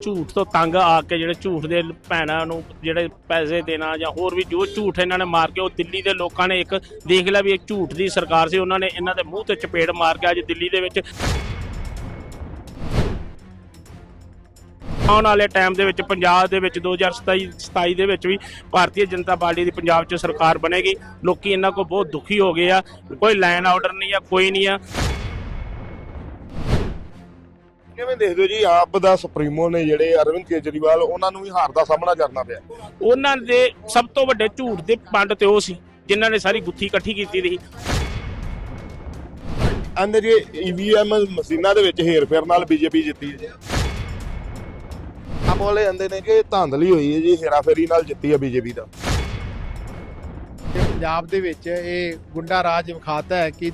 ਝੂਠ ਤੋਂ ਤੰਗ ਆ ਕੇ ਜਿਹੜੇ ਝੂਠ ਦੇ ਭੈਣਾਂ ਨੂੰ ਜਿਹੜੇ ਪੈਸੇ ਦੇਣਾ ਜਾਂ ਹੋਰ ਵੀ ਜੋ ਝੂਠ ਇਹਨਾਂ ਨੇ ਮਾਰ ਕੇ ਉਹ ਦਿੱਲੀ ਦੇ ਲੋਕਾਂ ਨੇ ਇੱਕ ਦੇਖ ਲਿਆ ਵੀ ਇੱਕ ਝੂਠ ਦੀ ਸਰਕਾਰ ਸੀ, ਉਹਨਾਂ ਨੇ ਇਹਨਾਂ ਦੇ ਮੂੰਹ ਤੇ ਚਪੇੜ ਮਾਰ ਕੇ ਅੱਜ ਦਿੱਲੀ ਦੇ ਵਿੱਚ ਆਉਣ ਵਾਲੇ ਟਾਈਮ ਦੇ ਵਿੱਚ ਪੰਜਾਬ ਦੇ ਵਿੱਚ 2027 27 ਦੇ ਵਿੱਚ ਵੀ ਭਾਰਤੀ ਜਨਤਾ ਪਾਰਟੀ ਦੀ ਪੰਜਾਬ 'ਚ ਸਰਕਾਰ ਬਣੇਗੀ। ਲੋਕੀ ਇਹਨਾਂ ਕੋ ਬਹੁਤ ਦੁਖੀ ਹੋ ਗਏ ਆ, ਕੋਈ ਲਾਈਨ ਆਰਡਰ ਨਹੀਂ ਆ, ਕੋਈ ਨਹੀਂ ਆ। ਕਿਵੇਂ ਦੇਖਦੇ ਹੋ ਜੀ? ਆਪ ਦਾ ਸੁਪਰੀਮੋ ਨੇ ਜਿਹੜੇ ਅਰਵਿੰਦ ਕੇਜਰੀਵਾਲ ਉਹਨਾਂ ਨੂੰ ਵੀ ਹਾਰ ਦਾ ਸਾਹਮਣਾ ਕਰਨਾ ਪਿਆ। ਉਹਨਾਂ ਦੇ ਸਭ ਤੋਂ ਵੱਡੇ ਝੂਠ ਦੇ ਪੰਡ ਤੇ ਉਹ ਸੀ ਜਿਨ੍ਹਾਂ ਨੇ ਸਾਰੀ ਗੁੱਥੀ ਇਕੱਠੀ ਕੀਤੀ ਸੀ ਅੰਦਰ ਜੀ ਈਵੀਐਮ ਮਸ਼ੀਨਾਂ ਦੇ ਵਿੱਚ ਹੇਰਫੇਰ ਨਾਲ ਬੀਜੇਪੀ ਜਿੱਤੀ ਹੈ ਜੀ। ਆਪ ਵਾਲੇ ਆਂਦੇ ਨੇ ਕਿ ਧਾਂਦਲੀ ਹੋਈ ਹੈ ਜੀ ਹੇਰਾਫੇਰੀ ਨਾਲ ਜਿੱਤੀ ਹੈ ਬੀਜੇਪੀ ਦਾ। ਕਿ ਪੰਜਾਬ ਦੇ ਵਿੱਚ ਇਹ ਗੁੰਡਾ ਰਾਜ ਵਿਖਾਤਾ ਹੈ ਕਿ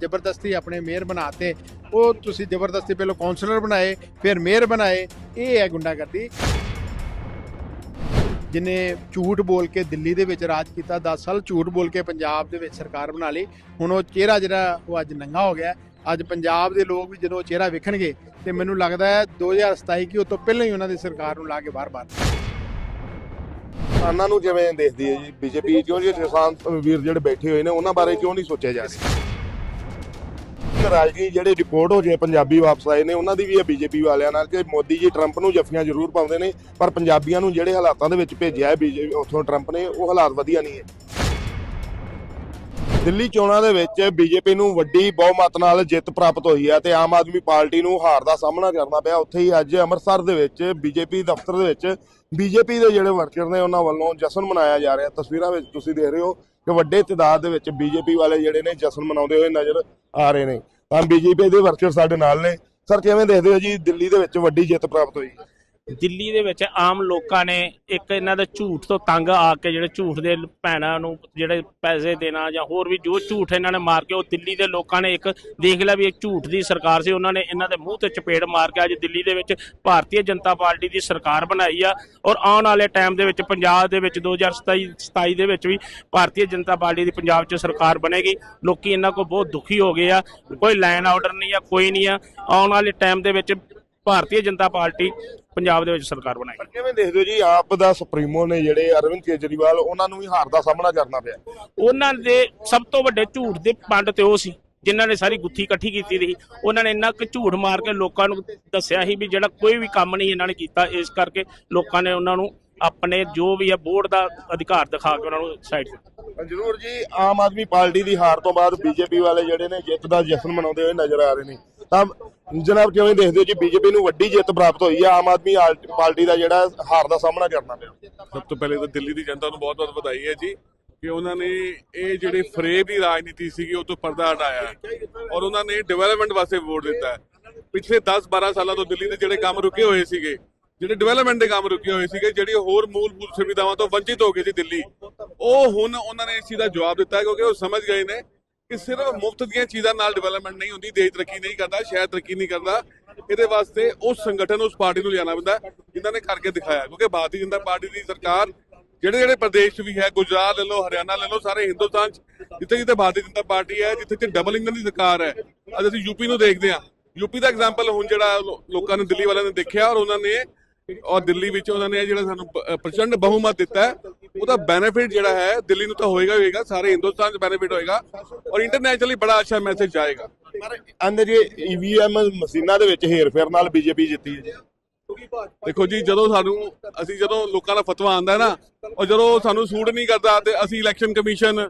ਜ਼ਬਰਦਸਤੀ ਆਪਣੇ ਮੇਅਰ ਬਣਾਤੇ। ਉਹ ਤੁਸੀਂ ਜ਼ਬਰਦਸਤੀ ਪਹਿਲਾਂ ਕਾਉਂਸਲਰ ਬਣਾਏ, ਫਿਰ ਮੇਅਰ ਬਣਾਏ, ਇਹ ਹੈ ਗੁੰਡਾਗਰਦੀ। ਜਿਨੇ ਝੂਠ ਬੋਲ ਕੇ ਦਿੱਲੀ ਦੇ ਵਿੱਚ ਰਾਜ ਕੀਤਾ 10 ਸਾਲ ਝੂਠ ਬੋਲ ਕੇ ਪੰਜਾਬ ਦੇ ਵਿੱਚ ਸਰਕਾਰ ਬਣਾ ਲਈ। ਹੁਣ ਉਹ ਚਿਹਰਾ ਜਿਹੜਾ, ਉਹ ਅੱਜ ਨੰਗਾ ਹੋ ਗਿਆ। ਅੱਜ ਪੰਜਾਬ ਦੇ ਲੋਕ ਵੀ ਜਦੋਂ ਉਹ ਚਿਹਰਾ ਵੇਖਣਗੇ ਤੇ ਮੈਨੂੰ ਲੱਗਦਾ ਹੈ 2027 ਕੀ ਉਹ ਤੋਂ ਪਹਿਲਾਂ ਹੀ ਉਹਨਾਂ ਦੀ ਸਰਕਾਰ ਨੂੰ ਲਾ ਕੇ ਬਾਹਰ-ਬਾਹਰ। ਕਿਸਾਨਾਂ ਨੂੰ ਜਿਵੇਂ ਦੇਖਦੀ ਹੈ ਜੀ ਬੀਜੇਪੀ ਕਿਉਂ ਜੀ ਕਿਸਾਨ ਵੀਰ ਜਿਹੜੇ ਬੈਠੇ ਹੋਏ ਨੇ ਉਹਨਾਂ ਬਾਰੇ ਕਿਉਂ ਨਹੀਂ ਸੋਚਿਆ ਜਾ ਰਿਹਾ? ਨਾਰਾਜ਼ਗੀ ਜਿਹੜੇ ਰਿਪੋਰਟ ਹੋ ਜੇ ਪੰਜਾਬੀ ਵਾਪਸ ਆਏ ਨੇ ਉਹਨਾਂ ਦੀ ਵੀ ਹੈ ਬੀਜੇਪੀ ਵਾਲਿਆਂ ਨਾਲ ਕਿ ਮੋਦੀ ਜੀ ਟਰੰਪ ਨੂੰ ਜੱਫੀਆਂ ਜ਼ਰੂਰ ਪਾਉਂਦੇ ਨੇ ਪਰ ਪੰਜਾਬੀਆਂ ਨੂੰ ਜਿਹੜੇ ਹਾਲਾਤਾਂ ਦੇ ਵਿੱਚ ਭੇਜਿਆ ਹੈ ਬੀਜੇਪੀ ਉੱਥੋਂ ਟਰੰਪ ਨੇ ਉਹ ਹਾਲਾਤ ਵਧੀਆ ਨਹੀਂ ਹੈ। ਦਿੱਲੀ ਚੋਣਾਂ ਦੇ ਵਿੱਚ ਬੀਜੇਪੀ ਨੂੰ ਵੱਡੀ ਬਹੁਮਤ ਨਾਲ ਜਿੱਤ ਪ੍ਰਾਪਤ ਹੋਈ ਹੈ ਤੇ ਆਮ ਆਦਮੀ ਪਾਰਟੀ ਨੂੰ ਹਾਰ ਦਾ ਸਾਹਮਣਾ ਕਰਨਾ ਪਿਆ। ਉੱਥੇ ਹੀ ਅੱਜ ਅੰਮ੍ਰਿਤਸਰ ਦੇ ਵਿੱਚ ਬੀਜੇਪੀ ਦਫ਼ਤਰ ਦੇ ਵਿੱਚ ਬੀਜੇਪੀ ਦੇ ਜਿਹੜੇ ਵਰਕਰ ਨੇ ਉਹਨਾਂ ਵੱਲੋਂ ਜਸ਼ਨ ਮਨਾਇਆ ਜਾ ਰਿਹਾ। ਤਸਵੀਰਾਂ ਵਿੱਚ ਤੁਸੀਂ ਦੇਖ ਰਹੇ ਹੋ ਕਿ ਵੱਡੇ ਤਾਦਾਦ ਦੇ ਵਿੱਚ ਬੀਜੇਪੀ ਵਾਲੇ ਜਿਹੜੇ ਨੇ ਜਸ਼ਨ ਮਨਾਉਂਦੇ ਹੋਏ ਨਜ਼ਰ ਆ ਰਹੇ ਨੇ। ਤਾਂ ਬੀਜੇਪੀ ਦੇ ਵਰਕਰ ਸਾਡੇ ਨਾਲ ਨੇ। ਸਰ, ਕਿਵੇਂ ਦੇਖਦੇ ਹੋ ਜੀ? ਦਿੱਲੀ ਦੇ ਵਿੱਚ ਵੱਡੀ ਜਿੱਤ ਪ੍ਰਾਪਤ ਹੋਈ ਦਿੱਲੀ ਦੇ ਵਿੱਚ ਆਮ ਲੋਕਾਂ ਨੇ ਇੱਕ ਇਹਨਾਂ ਦੇ ਝੂਠ ਤੋਂ ਤੰਗ ਆ ਕੇ ਜਿਹੜੇ ਝੂਠ ਦੇ ਭੈਣਾਂ ਨੂੰ ਜਿਹੜੇ ਪੈਸੇ ਦੇਣਾ ਜਾਂ ਹੋਰ ਵੀ ਜੋ ਝੂਠ ਇਹਨਾਂ ਨੇ ਮਾਰ ਕੇ ਉਹ ਦਿੱਲੀ ਦੇ ਲੋਕਾਂ ਨੇ ਇੱਕ ਦੇਖ ਲਿਆ ਵੀ ਇੱਕ ਝੂਠ ਦੀ ਸਰਕਾਰ ਸੀ, ਉਹਨਾਂ ਨੇ ਇਹਨਾਂ ਦੇ ਮੂੰਹ ਤੇ ਚਪੇੜ ਮਾਰ ਕੇ ਅੱਜ ਦਿੱਲੀ ਦੇ ਵਿੱਚ ਭਾਰਤੀ ਜਨਤਾ ਪਾਰਟੀ ਦੀ ਸਰਕਾਰ ਬਣਾਈ ਆ ਔਰ ਆਉਣ ਵਾਲੇ ਟਾਈਮ ਦੇ ਵਿੱਚ ਪੰਜਾਬ ਦੇ ਵਿੱਚ 2027 27 ਦੇ ਵਿੱਚ ਵੀ ਭਾਰਤੀ ਜਨਤਾ ਪਾਰਟੀ ਦੀ ਪੰਜਾਬ 'ਚ ਸਰਕਾਰ ਬਣੇਗੀ। ਲੋਕੀ ਇਹਨਾਂ ਕੋ ਬਹੁਤ ਦੁਖੀ ਹੋ ਗਏ ਆ, ਕੋਈ ਲਾਈਨ ਆਰਡਰ ਨਹੀਂ ਆ, ਕੋਈ ਨਹੀਂ ਆ। ਆਉਣ ਵਾਲੇ ਟਾਈਮ ਦੇ ਵਿੱਚ ਭਾਰਤੀ ਜਨਤਾ ਪਾਰਟੀ ਪੰਜਾਬ ਦੇ ਵਿੱਚ ਸਰਕਾਰ ਬਣਾਏਗੀ ਪਰ ਕਿਵੇਂ ਦੇਖਦੇ ਹੋ ਜੀ ਆਪ ਦਾ ਸੁਪਰੀਮੋ ਨੇ ਜਿਹੜੇ ਅਰਵਿੰਦ ਕੇਜਰੀਵਾਲ ਉਹਨਾਂ ਨੂੰ ਵੀ ਹਾਰ ਦਾ ਸਾਹਮਣਾ ਕਰਨਾ ਪਿਆ। ਉਹਨਾਂ ਦੇ ਸਭ ਤੋਂ ਵੱਡੇ ਝੂਠ ਦੇ ਪੰਡ ਤੇ ਉਹ ਸੀ ਜਿਨ੍ਹਾਂ ਨੇ ਸਾਰੀ ਗੁੱਥੀ ਇਕੱਠੀ ਕੀਤੀ ਸੀ ਉਹਨਾਂ ਨੇ ਇੰਨਾ ਕੁ ਝੂਠ ਮਾਰ ਕੇ ਲੋਕਾਂ ਨੂੰ ਦੱਸਿਆ ਸੀ ਵੀ ਜਿਹੜਾ ਕੋਈ ਵੀ ਕੰਮ ਨਹੀਂ ਇਹਨਾਂ ਨੇ ਕੀਤਾ ਇਸ ਕਰਕੇ ਲੋਕਾਂ ਨੇ ਉਹਨਾਂ ਨੂੰ ਆਪਣੇ ਜੋ ਵੀ ਹੈ ਬੋਰਡ ਦਾ ਅਧਿਕਾਰ ਦਿਖਾ ਕੇ ਉਹਨਾਂ ਨੂੰ ਸਾਈਡ ਤੇ ਜਰੂਰ ਜੀ ਆਮ ਆਦਮੀ ਪਾਰਟੀ ਦੀ ਹਾਰ ਤੋਂ ਬਾਅਦ ਬੀਜੇਪੀ ਵਾਲੇ ਜਿਹੜੇ ਨੇ ਜਿੱਤ ਦਾ ਜਸ਼ਨ ਮਨਾਉਂਦੇ ਹੋਏ ਨਜ਼ਰ ਆ ਰਹੇ ਨੇ। ਤਾਂ ਜਨਾਬ ਕਿਵੇਂ ਦੇਖਦੇ ਹੋ ਜੀ? ਬੀਜੇਪੀ ਨੂੰ ਵੱਡੀ ਜਿੱਤ ਪ੍ਰਾਪਤ ਹੋਈ ਹੈ ਆਮ ਆਦਮੀ ਪਾਰਟੀ ਦਾ ਜਿਹੜਾ ਹਾਰ ਦਾ ਸਾਹਮਣਾ ਕਰਨਾ ਪਿਆ। ਸਭ ਤੋਂ ਪਹਿਲੇ ਤਾਂ ਦਿੱਲੀ ਦੀ ਜਨਤਾ ਨੂੰ ਬਹੁਤ-ਬਹੁਤ ਵਧਾਈ ਹੈ ਜੀ, ਕਿ ਉਹਨਾਂ ਨੇ ਇਹ ਜਿਹੜੇ ਫਰੇਬ ਦੀ ਰਾਜਨੀਤੀ ਸੀਗੀ, ਉਹ ਤੋਂ ਪਰਦਾ ਹਟਾਇਆ ਔਰ ਉਹਨਾਂ ਨੇ ਡਿਵੈਲਪਮੈਂਟ ਵਾਸਤੇ ਵੋਟ ਦਿੱਤਾ ਪਿਛਲੇ 10-12 ਸਾਲਾਂ ਤੋਂ ਦਿੱਲੀ ਦੇ ਜਿਹੜੇ ਕੰਮ ਰੁਕੇ ਹੋਏ ਸੀਗੇ, ਜਿਹੜੇ ਡਿਵੈਲਪਮੈਂਟ ਦੇ ਕੰਮ ਰੁਕੇ ਹੋਏ ਸੀਗੇ, ਜਿਹੜੀ ਹੋਰ ਮੂਲਭੂਤ ਸੁਵਿਧਾਵਾਂ ਤੋਂ ਵੰਚਿਤ ਹੋ ਗਈ ਸੀ ਦਿੱਲੀ, ਉਹ ਹੁਣ ਉਹਨਾਂ ਨੇ ਇਸ ਚੀਜ਼ ਦਾ ਜਵਾਬ ਦਿੱਤਾ ਕਿਉਂਕਿ ਉਹ ਸਮਝ ਗਏ ਨੇ ਕਿ ਸਿਰਫ ਮੁਫਤ ਦੀਆਂ ਚੀਜ਼ਾਂ ਨਾਲ ਡਿਵੈਲਪਮੈਂਟ ਨਹੀਂ ਹੁੰਦੀ, ਦੇਸ਼ ਤਰੱਕੀ ਨਹੀਂ ਕਰਦਾ, ਸ਼ਹਿਰ ਤਰੱਕੀ ਨਹੀਂ ਕਰਦਾ। ਇਹਦੇ ਵਾਸਤੇ ਉਸ ਸੰਗਠਨ, ਉਸ ਪਾਰਟੀ ਨੂੰ ਲਿਆਣਾ ਪੈਂਦਾ, ਜਿਨ੍ਹਾਂ ਨੇ ਕਰਕੇ ਦਿਖਾਇਆ। ਕਿਉਂਕਿ ਭਾਰਤੀ ਜਨਤਾ ਪਾਰਟੀ ਦੀ ਸਰਕਾਰ, ਜਿਹੜੇ ਜਿਹੜੇ ਪ੍ਰਦੇਸ਼ ਵੀ ਹੈ, ਗੁਜਰਾਤ ਲੈ ਲਓ, ਹਰਿਆਣਾ ਲੈ ਲਓ, ਸਾਰੇ ਹਿੰਦੁਸਤਾਨ ਚ, ਜਿੱਥੇ ਜਿੱਥੇ ਭਾਰਤੀ ਜਨਤਾ ਪਾਰਟੀ ਹੈ, ਜਿੱਥੇ ਜਿੱਥੇ ਡਬਲ ਇੰਜਨ ਦੀ ਸਰਕਾਰ ਹੈ। ਅੱਜ ਅਸੀਂ ਯੂਪੀ ਨੂੰ ਦੇਖਦੇ ਹਾਂ। ਯੂਪੀ ਦਾ ਐਗਜ਼ਾਮਪਲ ਹੁਣ ਜਿਹੜਾ ਲੋਕਾਂ ਨੇ ਦਿੱਲੀ ਵਾਲਿਆਂ ਨੇ ਦੇਖਿਆ ਔਰ ਉਹਨਾਂ ਨੇ, ਔਰ ਦਿੱਲੀ ਵਿੱਚ ਉਹਨਾਂ ਨੇ ਜਿਹੜਾ ਸਾਨੂੰ ਪ੍ਰਚੰਡ ਬਹੁਮਤ ਦਿੱਤਾ ਉਹਦਾ ਬੈਨੀਫਿਟ ਜਿਹੜਾ ਹੈ ਦਿੱਲੀ ਨੂੰ ਤਾਂ ਹੋਏਗਾ ਹੀ ਹੋਏਗਾ ਸਾਰੇ ਹਿੰਦੁਸਤਾਨ 'ਚ ਬੈਨੀਫਿਟ ਹੋਏਗਾ ਔਰ ਇੰਟਰਨੈਸ਼ਨਲੀ ਬੜਾ ਅੱਛਾ ਮੈਸੇਜ ਜਾਏਗਾ। ਪਰ ਅੰਦਰ ਜੀ ਈਵੀਐਮ ਮਸ਼ੀਨਾਂ ਦੇ ਵਿੱਚ ਹੇਰਫੇਰ ਨਾਲ ਬੀਜੇਪੀ ਜਿੱਤੀ। ਹੈ ਦੇਖੋ ਜੀ ਜਦੋਂ ਸਾਨੂੰ ਅਸੀਂ ਜਦੋਂ ਲੋਕਾਂ ਦਾ ਫਤਵਾ ਆਂਦਾ ਹੈ ਨਾ ਔਰ ਜਦੋਂ ਸਾਨੂੰ ਸੂਟ ਨਹੀਂ ਕਰਦਾ ਤੇ ਅਸੀਂ ਇਲੈਕਸ਼ਨ ਕਮਿਸ਼ਨ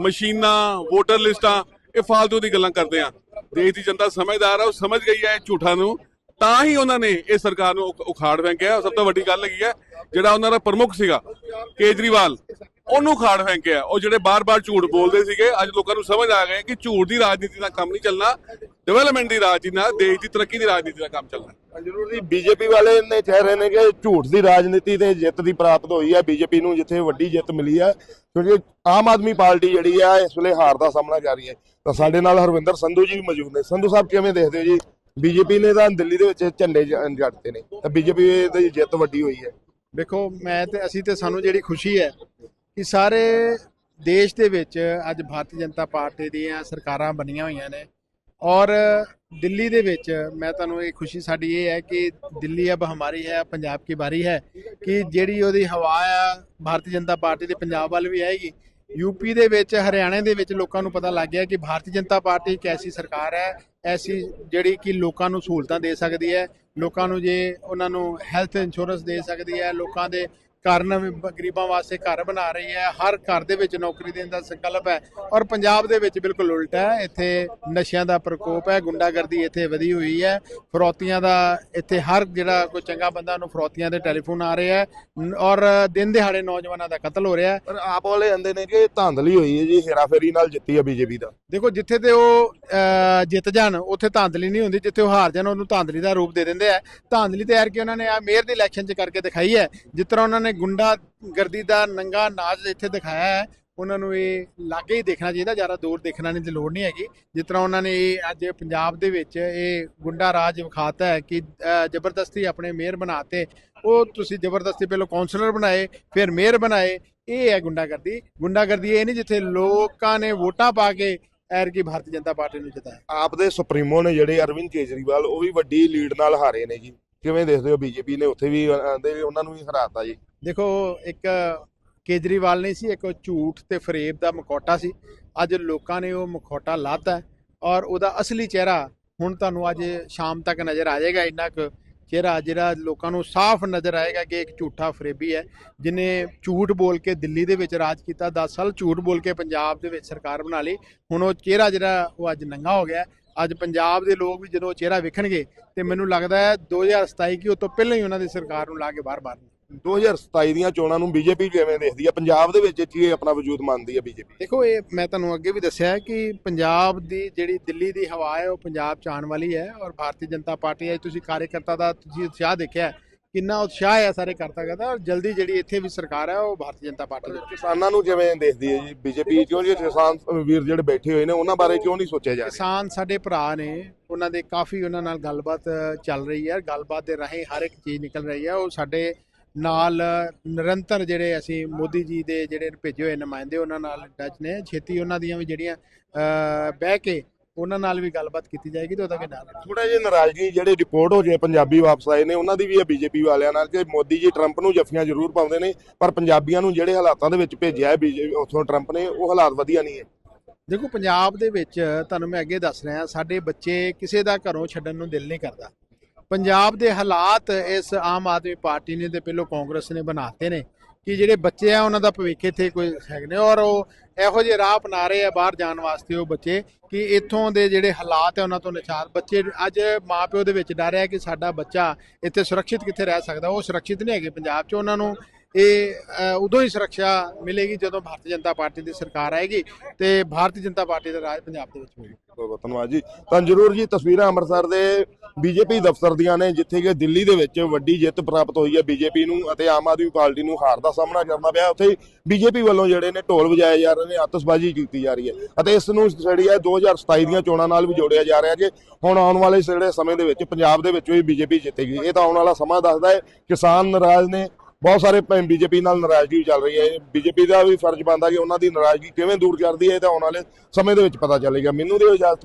ਮਸ਼ੀਨਾਂ ਵੋਟਰ ਲਿਸਟਾਂ ਇਹ ਫਾਲਤੂ ਦੀ ਗੱਲਾਂ ਕਰਦੇ ਆ। ਦੇਸ਼ ਦੀ ਜਨਤਾ ਸਮਝਦਾਰ ਹੈ ਉਹ ਸਮਝ ਗਈ ਹੈ ਇਹ ਝੂਠਾਂ ਨੂੰ। ਤਾਂ ਹੀ ਉਹਨਾਂ ਨੇ ਇਹ ਸਰਕਾਰ ਨੂੰ ਉਖਾੜ ਫੈਂਕਿਆ ਸਭ ਤੋਂ ਵੱਡੀ ਗੱਲ ਹੈਗੀ ਹੈ, ਜਿਹੜਾ ਉਹਨਾਂ ਦਾ ਪ੍ਰਮੁੱਖ ਸੀਗਾ, ਕੇਜਰੀਵਾਲ, ਉਹਨੂੰ ਖਾੜ ਫੈਂਕਿਆ ਉਹ ਜਿਹੜੇ ਬਾਰ-ਬਾਰ ਝੂਠ ਬੋਲਦੇ ਸੀਗੇ, ਅੱਜ ਲੋਕਾਂ ਨੂੰ ਸਮਝ ਆ ਗਿਆ ਕਿ ਝੂਠ ਦੀ ਰਾਜਨੀਤੀ ਨਾਲ ਕੰਮ ਨਹੀਂ ਚੱਲਣਾ ਡਿਵੈਲਪਮੈਂਟ ਦੀ ਰਾਜਨੀਤੀ ਨਾਲ ਦੇਸ਼ ਦੀ ਤਰੱਕੀ ਦੀ ਰਾਜਨੀਤੀ ਨਾਲ ਕੰਮ ਚੱਲਣਾ। ਜਰੂਰ ਜੀ ਬੀਜੇਪੀ ਵਾਲੇ ਨੇ ਕਹਿ ਰਹੇ ਨੇ ਕਿ ਝੂਠ ਦੀ ਰਾਜਨੀਤੀ ਤੇ ਜਿੱਤ ਦੀ ਪ੍ਰਾਪਤ ਹੋਈ ਹੈ। ਬੀਜੇਪੀ ਨੂੰ ਜਿੱਥੇ ਵੱਡੀ ਜਿੱਤ ਮਿਲੀ ਹੈ, ਕਿਉਂਕਿ ਆਮ ਆਦਮੀ ਪਾਰਟੀ ਜਿਹੜੀ ਆ ਇਸ ਵੇਲੇ ਹਾਰ ਦਾ ਸਾਹਮਣਾ ਕਰ ਰਹੀ ਹੈ। ਤਾਂ ਸਾਡੇ ਨਾਲ ਹਰਵਿੰਦਰ ਸੰਧੂ ਜੀ ਵੀ ਮੌਜੂਦ ਨੇ। ਸੰਧੂ ਸਾਹਿਬ ਕਿਵੇਂ ਦੇਖਦੇ ਹੋ ਜੀ? ਬੀਜੇਪੀ ਨੇ ਤਾਂ ਦਿੱਲੀ ਦੇ ਵਿੱਚ ਝੰਡੇ ਜੜਤੇ ਨੇ। ਤਾਂ ਬੀਜੇਪੀ ਦੀ ਜਿੱਤ ਵੱਡੀ ਹੋਈ ਹੈ। ਵੇਖੋ ਮੈਂ ਤੇ, ਅਸੀਂ ਤੇ ਸਾਨੂੰ ਜਿਹੜੀ ਖੁਸ਼ੀ ਹੈ ਕਿ ਸਾਰੇ ਦੇਸ਼ ਦੇ ਵਿੱਚ ਅੱਜ ਭਾਰਤੀ ਜਨਤਾ ਪਾਰਟੀ ਦੀਆਂ ਸਰਕਾਰਾਂ ਬਣੀਆਂ ਹੋਈਆਂ ਨੇ। ਔਰ ਦਿੱਲੀ ਦੇ ਵਿੱਚ ਮੈਂ ਤੁਹਾਨੂੰ ਇਹ ਖੁਸ਼ੀ ਸਾਡੀ ਇਹ ਹੈ ਕਿ ਦਿੱਲੀ ਅਬ ਹਮਾਰੀ ਹੈ, ਪੰਜਾਬ ਕੀ ਬਾਰੀ ਹੈ, ਕਿ ਜਿਹੜੀ ਉਹਦੀ ਹਵਾ ਆ, ਭਾਰਤੀ ਜਨਤਾ ਪਾਰਟੀ ਦੇ ਪੰਜਾਬ ਵੱਲ ਵੀ ਆਏਗੀ। ਯੂਪੀ ਦੇ ਵਿੱਚ, ਹਰਿਆਣੇ ਦੇ ਵਿੱਚ ਲੋਕਾਂ ਨੂੰ ਪਤਾ ਲੱਗ ਗਿਆ ਕਿ ਭਾਰਤੀ ਜਨਤਾ ਪਾਰਟੀ ਇੱਕ ਐਸੀ ਸਰਕਾਰ ਹੈ, ਐਸੀ ਜਿਹੜੀ ਕਿ ਲੋਕਾਂ ਨੂੰ ਸਹੂਲਤਾਂ ਦੇ ਸਕਦੀ ਹੈ, ਲੋਕਾਂ ਨੂੰ ਜੇ ਉਹਨਾਂ ਨੂੰ ਹੈਲਥ ਇੰਸ਼ੋਰੈਂਸ ਦੇ ਸਕਦੀ ਹੈ, ਲੋਕਾਂ ਦੇ ਬ- ਗਰੀਬਾਂ ਵਾਸਤੇ ਘਰ ਬਣਾ ਰਹੀ ਹੈ ਹਰ ਘਰ ਦੇ ਵਿੱਚ ਨੌਕਰੀ ਦੇਣ ਦਾ ਸੰਕਲਪ ਹੈ ਔਰ ਪੰਜਾਬ ਦੇ ਵਿੱਚ ਬਿਲਕੁਲ ਉਲਟਾ ਹੈ ਇੱਥੇ ਨਸ਼ਿਆਂ ਦਾ ਪ੍ਰਕੋਪ ਹੈ ਗੁੰਡਾਗਰਦੀ ਇੱਥੇ ਵਧੀ ਹੋਈ ਹੈ ਫਰੌਤੀਆਂ ਦਾ ਇੱਥੇ ਹਰ ਜਿਹੜਾ ਕੋਈ ਚੰਗਾ ਬੰਦਾ ਨੂੰ ਫਰੌਤੀਆਂ ਦੇ ਟੈਲੀਫੋਨ ਆ ਰਹੇ ਹੈ ਔਰ ਦਿਨ ਦਿਹਾੜੇ ਨੌਜਵਾਨਾਂ ਦਾ ਕਤਲ ਹੋ ਰਿਹਾ ਹੈ। ਪਰ ਆਪ ਵਾਲੇ ਕਹਿੰਦੇ ਨੇ ਕਿ ਧਾਂਦਲੀ ਹੋਈ ਹੈ ਜੀ ਹੇਰਾਫੇਰੀ ਨਾਲ ਜਿੱਤੀ ਹੈ ਬੀਜੇਪੀ ਦਾ ਦੇਖੋ ਜਿੱਥੇ ਤੇ ਉਹ ਜਿੱਤ ਜਾਣ ਉੱਥੇ ਧਾਂਦਲੀ ਨਹੀਂ ਹੁੰਦੀ ਜਿੱਥੇ ਉਹ ਹਾਰ ਜਾਣ ਉਹਨੂੰ ਧਾਂਦਲੀ ਦਾ ਰੂਪ ਦੇ ਦਿੰਦੇ ਆ ਧਾਂਦਲੀ ਤੇ ਯਾਰ ਕਿ ਉਹਨਾਂ ਨੇ ਆ ਮੇਅਰ ਦੇ ਇਲੈਕਸ਼ਨ 'ਚ ਕਰਕੇ ਦਿਖਾਈ ਹੈ ਜਿਸ ਤਰ੍ਹਾਂ ਉਹਨਾਂ ਨੇ ਗੁੰਡਾ ਗਰਦੀ ਦਾ ਨੰਗਾ ਨਾਚ ਇੱਥੇ ਦਿਖਾਇਆ ਹੈ। ਉਹਨਾਂ ਨੂੰ ਇਹ ਲਾਗੇ ਹੀ ਦੇਖਣਾ ਚਾਹੀਦਾ, ਜ਼ਿਆਦਾ ਦੂਰ ਦੇਖਣਾ ਨਹੀਂ ਦੀ ਲੋੜ ਨਹੀਂ ਹੈਗੀ। ਜਿਸ ਤਰ੍ਹਾਂ ਉਹਨਾਂ ਨੇ ਇਹ ਅੱਜ ਪੰਜਾਬ ਦੇ ਵਿੱਚ ਇਹ ਗੁੰਡਾ ਰਾਜ ਵਿਖਾਤਾ ਹੈ ਕਿ ਜ਼ਬਰਦਸਤੀ ਆਪਣੇ ਮੇਅਰ ਬਣਾਤੇ। ਉਹ ਤੁਸੀਂ ਜ਼ਬਰਦਸਤੀ ਪਹਿਲਾਂ ਕਾਉਂਸਲਰ ਬਣਾਏ, ਫਿਰ ਮੇਅਰ ਬਣਾਏ। ਇਹ ਹੈ ਗੁੰਡਾਗਰਦੀ। ਗੁੰਡਾਗਰਦੀ ਇਹ ਨਹੀਂ ਜਿੱਥੇ ਲੋਕਾਂ ਨੇ ਵੋਟਾਂ ਪਾ ਕੇ ਐਰ ਕੀ ਭਾਰਤੀ ਜਨਤਾ ਪਾਰਟੀ ਨੂੰ ਜਿਤਾਇਆ। ਆਪ ਦੇ ਸੁਪਰੀਮੋ ਨੇ ਜਿਹੜੇ ਅਰਵਿੰਦ ਕੇਜਰੀਵਾਲ, ਉਹ ਵੀ ਵੱਡੀ ਲੀਡ ਨਾਲ ਹਾਰੇ ਨੇ ਜੀ। ਕਿਵੇਂ ਦੇਖਦੇ ਹੋ ਬੀਜੇਪੀ ਨੇ? ਉੱਥੇ ਵੀ ਆਂਦੇ ਉਹਨਾਂ ਨੂੰ ਵੀ ਹਰਾਤਾ ਜੀ। ਦੇਖੋ, ਇੱਕ ਕੇਜਰੀਵਾਲ ਨਹੀਂ ਸੀ, ਇੱਕ ਝੂਠ ਤੇ ਫਰੇਬ ਦਾ ਮਖੌਟਾ ਸੀ। ਅੱਜ ਲੋਕਾਂ ਨੇ ਉਹ ਮਖੌਟਾ ਲਾਤਾ ਔਰ ਉਹਦਾ ਅਸਲੀ ਚਿਹਰਾ ਹੁਣ ਤੁਹਾਨੂੰ ਅੱਜ ਸ਼ਾਮ ਤੱਕ ਨਜ਼ਰ ਆ ਜਾਏਗਾ। ਇੰਨਾ ਕੁ ਚਿਹਰਾ ਜਿਹੜਾ ਲੋਕਾਂ ਨੂੰ ਸਾਫ਼ ਨਜ਼ਰ ਆਏਗਾ ਕਿ ਇੱਕ ਝੂਠਾ ਫਰੇਬੀ ਹੈ ਜਿਨੇ ਝੂਠ ਬੋਲ ਕੇ ਦਿੱਲੀ ਦੇ ਵਿੱਚ ਰਾਜ ਕੀਤਾ 10 ਸਾਲ ਝੂਠ ਬੋਲ ਕੇ ਪੰਜਾਬ ਦੇ ਵਿੱਚ ਸਰਕਾਰ ਬਣਾ ਲਈ। ਹੁਣ ਉਹ ਚਿਹਰਾ ਜਿਹੜਾ ਉਹ ਅੱਜ ਨੰਗਾ ਹੋ ਗਿਆ। ਅੱਜ ਪੰਜਾਬ ਦੇ ਲੋਕ ਵੀ ਜਦੋਂ ਚਿਹਰਾ ਵੇਖਣਗੇ ਤੇ ਮੈਨੂੰ ਲੱਗਦਾ ਹੈ 2027 ਕੀ ਉਹ ਤੋਂ ਪਹਿਲਾਂ ਹੀ ਉਹਨਾਂ ਦੀ ਸਰਕਾਰ ਨੂੰ ਲਾ ਕੇ ਬਾਹਰ ਮਾਰਨਗੇ 2027 ਦੀਆਂ ਚੋਣਾਂ ਨੂੰ ਬੀਜੇਪੀ ਕਿਵੇਂ ਦੇਖਦੀ ਹੈ? ਪੰਜਾਬ ਦੇ ਵਿੱਚ ਕੀ ਆਪਣਾ ਵਜੂਦ ਮੰਨਦੀ ਹੈ ਬੀਜੇਪੀ। ਦੇਖੋ ਇਹ ਮੈਂ ਤੁਹਾਨੂੰ ਅੱਗੇ ਵੀ ਦੱਸਿਆ ਕਿ ਪੰਜਾਬ ਦੀ ਜਿਹੜੀ ਦਿੱਲੀ ਦੀ ਹਵਾ ਹੈ ਉਹ ਪੰਜਾਬ ਚ ਆਉਣ ਵਾਲੀ ਹੈ ਔਰ ਭਾਰਤੀ ਜਨਤਾ ਪਾਰਟੀ ਹੈ। ਤੁਸੀਂ ਕਾਰਜਕਰਤਾ ਦਾ ਤੁਸੀਂ ਉਤਸ਼ਾਹ ਦੇਖਿਆ ਹੈ, ਕਿੰਨਾ ਉਤਸ਼ਾਹ ਹੈ ਸਾਰੇ ਕਰਤਾ ਦਾ ਔਰ ਜਲਦੀ ਜਿਹੜੀ ਇੱਥੇ ਵੀ ਸਰਕਾਰ ਹੈ ਉਹ ਭਾਰਤੀ ਜਨਤਾ ਪਾਰਟੀ ਦੀ ਕਿਸਾਨਾਂ ਨੂੰ ਕਿਵੇਂ ਦੇਖਦੀ ਹੈ ਜੀ ਬੀਜੇਪੀ ਕਿਉਂ ਜੀ ਕਿਸਾਨ ਵੀਰ ਜਿਹੜੇ ਬੈਠੇ ਹੋਏ ਨੇ ਉਹਨਾਂ ਬਾਰੇ ਕਿਉਂ ਨਹੀਂ ਸੋਚਿਆ ਜਾ ਰਿਹਾ? ਕਿਸਾਨ ਸਾਡੇ ਭਰਾ ਨੇ ਉਹਨਾਂ ਦੇ ਕਾਫੀ ਉਹਨਾਂ ਨਾਲ ਗੱਲਬਾਤ ਚੱਲ ਰਹੀ ਹੈ ਗੱਲਬਾਤ ਦੇ ਰਾਹੀਂ ਹਰ ਇੱਕ ਚੀਜ਼ ਨਿਕਲ ਰਹੀ ਹੈ। ਉਹ ਸਾਡੇ ਨਾਲ ਨਿਰੰਤਰ ਜਿਹੜੇ ਅਸੀਂ ਮੋਦੀ ਜੀ ਦੇ ਜਿਹੜੇ ਭੇਜੇ ਹੋਏ ਨੁਮਾਇੰਦੇ ਉਹਨਾਂ ਨਾਲ ਟੱਚ ਨੇ। ਛੇਤੀ ਉਹਨਾਂ ਦੀਆਂ ਵੀ ਜਿਹੜੀਆਂ ਬਹਿ ਕੇ ਉਹਨਾਂ ਨਾਲ ਵੀ ਗੱਲਬਾਤ ਕੀਤੀ ਜਾਏਗੀ ਤੇ ਉਹਦਾ ਕਿ ਨਾਲ ਥੋੜਾ ਜਿਹਾ ਨਾਰਾਜ਼ਗੀ ਜਿਹੜੇ ਰਿਪੋਰਟ ਹੋ ਜੇ ਪੰਜਾਬੀ ਵਾਪਸ ਆਏ ਨੇ ਉਹਨਾਂ ਦੀ ਵੀ ਹੈ ਬੀਜੇਪੀ ਵਾਲਿਆਂ ਨਾਲ ਕਿ ਮੋਦੀ ਜੀ ਟਰੰਪ ਨੂੰ ਜੱਫੀਆਂ ਜ਼ਰੂਰ ਪਾਉਂਦੇ ਨੇ ਪਰ ਪੰਜਾਬੀਆਂ ਨੂੰ ਜਿਹੜੇ ਹਾਲਾਤਾਂ ਦੇ ਵਿੱਚ ਭੇਜਿਆ ਹੈ ਬੀਜੇਪੀ ਉਥੋਂ ਟਰੰਪ ਨੇ ਉਹ ਹਾਲਾਤ ਵਧੀਆ ਨਹੀਂ ਹੈ। ਦੇਖੋ ਪੰਜਾਬ ਦੇ ਵਿੱਚ ਤੁਹਾਨੂੰ ਮੈਂ ਅੱਗੇ ਦੱਸ ਰਿਹਾ ਸਾਡੇ ਬੱਚੇ ਕਿਸੇ ਦਾ ਘਰੋਂ ਛੱਡਣ ਨੂੰ ਦਿਲ ਨਹੀਂ ਕਰਦਾ। ਪੰਜਾਬ ਦੇ ਹਾਲਾਤ ਇਸ ਆਮ ਆਦਮੀ ਪਾਰਟੀ ਨੇ ਤੇ ਪਹਿਲੋਂ ਕਾਂਗਰਸ ਨੇ ਬਣਾਤੇ ਨੇ। ਕਿ ਜਿਹੜੇ ਬੱਚੇ ਆ, ਉਹਨਾਂ ਦਾ ਭਵਿੱਖ ਇੱਥੇ ਕੋਈ ਹੈਗੇ ਨੇ ਔਰ ਉਹ ਇਹੋ ਜਿਹੇ ਰਾਹ ਅਪਣਾ ਰਹੇ ਆ ਬਾਹਰ ਜਾਣ ਵਾਸਤੇ ਉਹ ਬੱਚੇ, ਕਿ ਇੱਥੋਂ ਦੇ ਜਿਹੜੇ ਹਾਲਾਤ ਹੈ ਉਹਨਾਂ ਤੋਂ ਨਿਛਾਤ ਬੱਚੇ ਅੱਜ ਮਾਪਿਓ ਦੇ ਵਿੱਚ ਡਰ ਹੈ ਕਿ ਸਾਡਾ ਬੱਚਾ ਇੱਥੇ ਸੁਰੱਖਿਅਤ ਕਿੱਥੇ ਰਹਿ ਸਕਦਾ। ਉਹ ਸੁਰੱਖਿਅਤ ਨਹੀਂ ਹੈਗੇ ਪੰਜਾਬ 'ਚ ਉਹਨਾਂ ਨੂੰ। ਇਹ ਉਦੋਂ ਹੀ ਸੁਰੱਖਿਆ ਮਿਲੇਗੀ ਜਦੋਂ ਭਾਰਤੀ ਜਨਤਾ ਪਾਰਟੀ ਦੀ ਸਰਕਾਰ ਆਏਗੀ ਤੇ ਭਾਰਤੀ ਜਨਤਾ ਪਾਰਟੀ ਦਾ ਰਾਜ ਪੰਜਾਬ ਦੇ ਵਿੱਚ ਹੋਏਗਾ। ਬਹੁਤ ਬਹੁਤ ਧੰਨਵਾਦ ਜੀ। ਤਾਂ ਜਰੂਰ ਜੀ, ਤਸਵੀਰਾਂ ਅੰਮ੍ਰਿਤਸਰ ਦੇ ਬੀਜੇਪੀ ਦਫ਼ਤਰ ਦੀਆਂ ਨੇ, ਜਿੱਥੇ ਕਿ ਦਿੱਲੀ ਦੇ ਵਿੱਚ ਵੱਡੀ ਜਿੱਤ ਪ੍ਰਾਪਤ ਹੋਈ ਹੈ ਬੀਜੇਪੀ ਨੂੰ ਅਤੇ ਆਮ ਆਦਮੀ ਪਾਰਟੀ ਨੂੰ ਹਾਰ ਦਾ ਸਾਹਮਣਾ ਕਰਨਾ ਪਿਆ। ਉੱਥੇ ਬੀਜੇਪੀ ਵੱਲੋਂ ਜਿਹੜੇ ਨੇ ਢੋਲ ਵਜਾਏ ਜਾ ਰਹੇ ਨੇ ਆਤਸ਼ਬਾਜ਼ੀ ਕੀਤੀ ਜਾ ਰਹੀ ਹੈ ਅਤੇ ਇਸ ਨੂੰ ਜਿਹੜੀ ਹੈ 2027 ਦੀਆਂ ਚੋਣਾਂ ਨਾਲ ਵੀ ਜੋੜਿਆ ਜਾ ਰਿਹਾ ਕਿ ਹੁਣ ਆਉਣ ਵਾਲੇ ਜਿਹੜੇ ਸਮੇਂ ਦੇ ਵਿੱਚ ਪੰਜਾਬ ਦੇ ਵਿੱਚ ਵੀ ਬੀਜੇਪੀ ਜਿੱਤੇਗੀ। ਇਹ ਤਾਂ ਆਉਣ ਵਾਲਾ ਸਮਾਂ ਦੱਸਦਾ ਹੈ। ਕਿਸਾਨ ਨਾਰਾਜ਼ ਨੇ ਬਹੁਤ ਸਾਰੇ ਬੀਜੇਪੀ ਨਾਲ ਨਾਰਾਜ਼ਗੀ ਵੀ ਚੱਲ ਰਹੀ ਹੈ। ਬੀਜੇਪੀ ਦਾ ਵੀ ਫਰਜ਼ ਬਣਦਾ ਕਿ ਉਹਨਾਂ ਦੀ ਨਾਰਾਜ਼ਗੀ ਕਿਵੇਂ ਦੂਰ ਕਰਦੀ ਹੈ, ਇਹ ਤਾਂ ਆਉਣ ਵਾਲੇ ਸਮੇਂ ਦੇ ਵਿੱਚ ਪਤਾ ਚੱਲੇਗਾ। ਮੈਨੂੰ ਦੇ ਇਜਾਜ਼ਤ